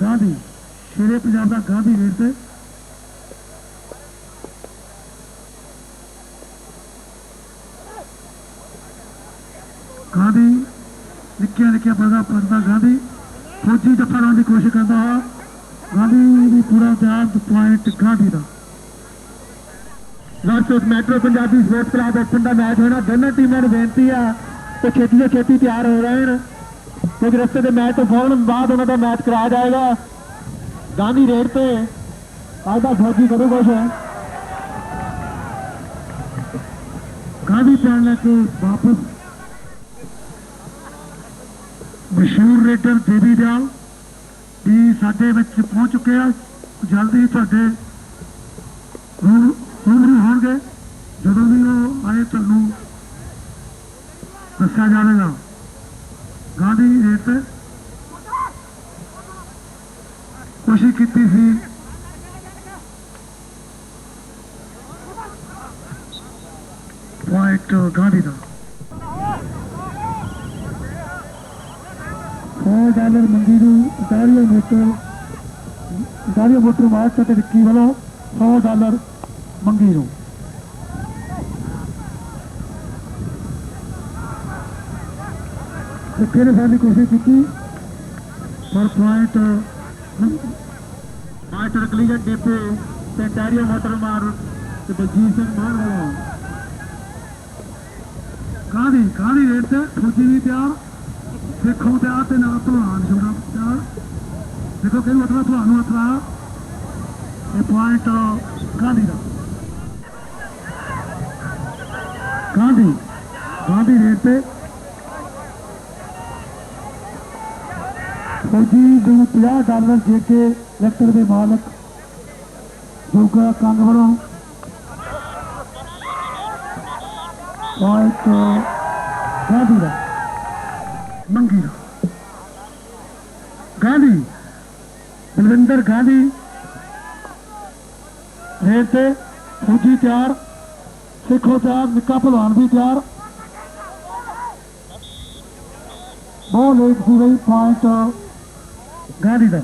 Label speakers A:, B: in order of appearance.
A: ਗਾਂਧੀ, ਸ਼ੇਰੇ ਪੰਜਾਬ ਦਾ ਗਾਂਧੀ ਰੇਡ ਤੇ। ਗਾਂਧੀ, ਨਿੱਕੀਆਂ ਨਿੱਕੀਆਂ ਪਰਦਾ ਪਰਦਾ ਗਾਂਧੀ, ਫੌਜੀ ਜੱਫਾ ਲਾਉਣ ਦੀ ਕੋਸ਼ਿਸ਼ ਕਰਦਾ ਹੈ ਗਾਂਧੀ ਦੀ ਪੂਰਾ ਧਿਆਨ ਪੁਆਇੰਟ ਗਾਂਧੀ ਦਾ। Versus Metro Punjabi sports club open ਦਾ ਮੈਚ ਹੋਣਾ, ਦੋਨਾਂ ਟੀਮਾਂ ਨੂੰ ਬੇਨਤੀ ਆ ਕਿ ਛੇਤੀ ਤੋਂ ਛੇਤੀ ਤਿਆਰ ਹੋ ਰਹਿਣ। ਕਿਉਂਕਿ ਰਸਤੇ ਦੇ ਮੈਚ ਤੋਂ ਫੌਰਨ ਬਾਅਦ ਉਹਨਾਂ ਦਾ ਮੈਚ ਕਰਾਇਆ ਜਾਏਗਾ। ਗਾਂਧੀ ਰੇਡ ਤੇ ਅੱਜ ਦਾ ਫੌਜੀ ਕਦੋਂ ਕੁਛ ਹੈ। ਗਾਂਧੀ ਪੈਣ ਲੈ ਕੇ ਵਾਪਸ ਮਸ਼ਹੂਰ ਰੇਡਰ ਦੇਵੀ ਦਿਆਲ ਵੀ ਸਾਡੇ ਵਿੱਚ ਪਹੁੰਚ ਚੁੱਕੇ ਆ। ਜਲਦੀ ਤੁਹਾਡੇ ਰੂ- ਰੂਬਰੂ ਹੋਣਗੇ। ਜਦੋਂ ਵੀ ਉਹ ਆਏ, ਤੁਹਾਨੂੰ ਦੱਸਿਆ ਜਾਵੇਗਾ। ਗਾਂਧੀ ਰੇਟ ਤੇ ਕੋਸ਼ਿਸ਼ ਕੀਤੀ ਸੀ। ਪੁਆਇੰਟ ਗਾਂਧੀ ਦਾ। 100 ਡਾਲਰ ਮੰਗੀ ਨੂੰ ਇਟਾਲੀਆ ਮੋਟਰ ਇਟਾਲੀਆ ਮੋਟਰ ਮਾਰਚ ਤੇ ਵਿੱਕੀ ਵੱਲੋਂ 100 ਡਾਲਰ ਮੰਗੀ ਨੂੰ ਤੇ ਫਿਰ ਸਾਡੀ ਕੋਸ਼ਿਸ਼ ਕੀਤੀ। ਪਰ ਪੁਆਇੰਟ ਮਾਸਟਰ ਕਲੀਜਨ ਡੇਪੋ ਤੇ ਟੈਰੀਓ ਮੋਟਰ ਮਾਰ ਤੇ ਬਲਜੀਤ ਸਿੰਘ ਮਾਨ ਵੱਲੋਂ ਕਾਹਦੀ ਕਾਹਦੀ ਰੇਟ ਤੇ? ਫੌਜੀ ਵੀ ਤਿਆਰ, ਸਿੱਖੋਂ ਤਿਆਰ ਤੇ ਨਾਲ ਭਲਵਾਨ ਛੋੜਾ ਤਿਆਰ। ਦੇਖੋ ਕਿਹਨੂੰ ਅਥਰਾ ਤੁਹਾਨੂੰ ਅਥਰਾ ਇਹ ਪੁਆਇੰਟ ਗਾਂਧੀ ਦਾ? ਗਾਂਧੀ ਗਾਂਧੀ ਰੇਟ ਤੇ? ਫੌਜੀ ਨੂੰ 50 ਡਾਲਰ ਦੇ ਕੇ ਲੈਕਟਰ ਦੇ ਮਾਲਕ ਜੋਗਾ ਕੰਗ ਵੱਲੋਂ ਪੁਆਇੰਟ ਗਾਂਧੀ ਦਾ, ਮੰਗੀ ਗਾਂਧੀ, ਬਲਵਿੰਦਰ ਗਾਂਧੀ ਰੇਟ ਤੇ ਫੌਜੀ ਤਿਆਰ, ਸਿੱਖੋ ਤਿਆਰ ਨਿੱਕਾ ਭਲਵਾਨ ਵੀ ਤਿਆਰ। ਬਹੁਤ ਲੇਟ ਸੀ ਗਈ ਪੁਆਇੰਟ ਗਾਂਧੀ ਦਾ